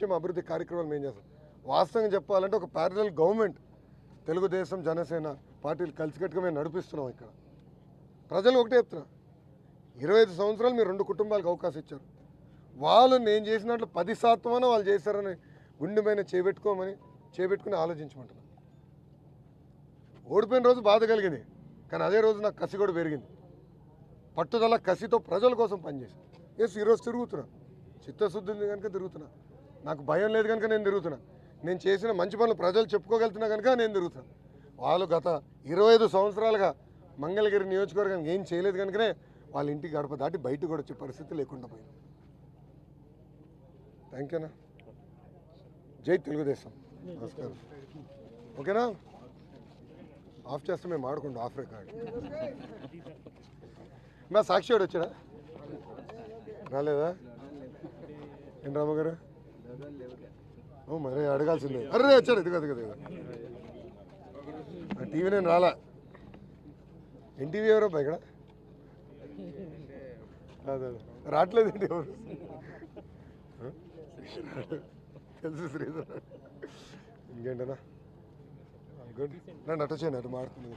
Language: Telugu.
సంక్షేమ అభివృద్ధి కార్యక్రమాలు మేము చేస్తాం. వాస్తవంగా చెప్పాలంటే ఒక ప్యారలల్ గవర్నమెంట్ తెలుగుదేశం జనసేన పార్టీలు కలిసికట్టుగా మేము నడిపిస్తున్నాం ఇక్కడ. ప్రజలు ఒకటే చెప్తున్నా ఇరవై ఐదు సంవత్సరాలు మీరు రెండు కుటుంబాలకు అవకాశం ఇచ్చారు. వాళ్ళు నేను చేసినట్లు పది శాతమైనా వాళ్ళు చేశారని గుండె పైన చేపెట్టుకోమని చేపెట్టుకుని ఆలోచించమంటున్నాను ఓడిపోయిన రోజు బాధ కలిగింది కానీ అదే రోజు నాకు కసి కూడా పెరిగింది. పట్టుదల కసితో ప్రజల కోసం పనిచేసి ఎస్ ఈరోజు తిరుగుతున్నా. చిత్తశుద్ధి ఉంది కనుక తిరుగుతున్నా. నాకు భయం లేదు కనుక నేను తిరుగుతున్నా. నేను చేసిన మంచి పనులు ప్రజలు చెప్పుకోగలుగుతున్నా కనుక నేను తిరుగుతున్నాను వాళ్ళు గత ఇరవై ఐదు సంవత్సరాలుగా మంగళగిరి నియోజకవర్గానికి ఏం చేయలేదు కనుకనే వాళ్ళ ఇంటికి గడప దాటి బయట కూడా వచ్చే పరిస్థితి లేకుండా పోయింది. థ్యాంక్ యూనా జై తెలుగుదేశం. నమస్కారం. ఓకేనా? ఆఫ్ చేస్తే మేము ఆడుకుంటాం ఆఫ్ రికార్డ్. మా సాక్షి వాడు వచ్చాడా? రాలేదా? ఏంటి రామగారు మరి అడగాల్సిందే. అరే వచ్చాడు. ఇదిగో ఇదిగో ఇదిగో. టీవీ నేను రాలా. ఎన్టీవీ ఎవరో ఇక్కడ? అదే అదే. రావట్లేదు ఏంటి ఎవరు? తెలుసు శ్రీధర్. ఇంకేంటనా గుడ్. నన్ను అటు చేయండి అటు మాడుతుంది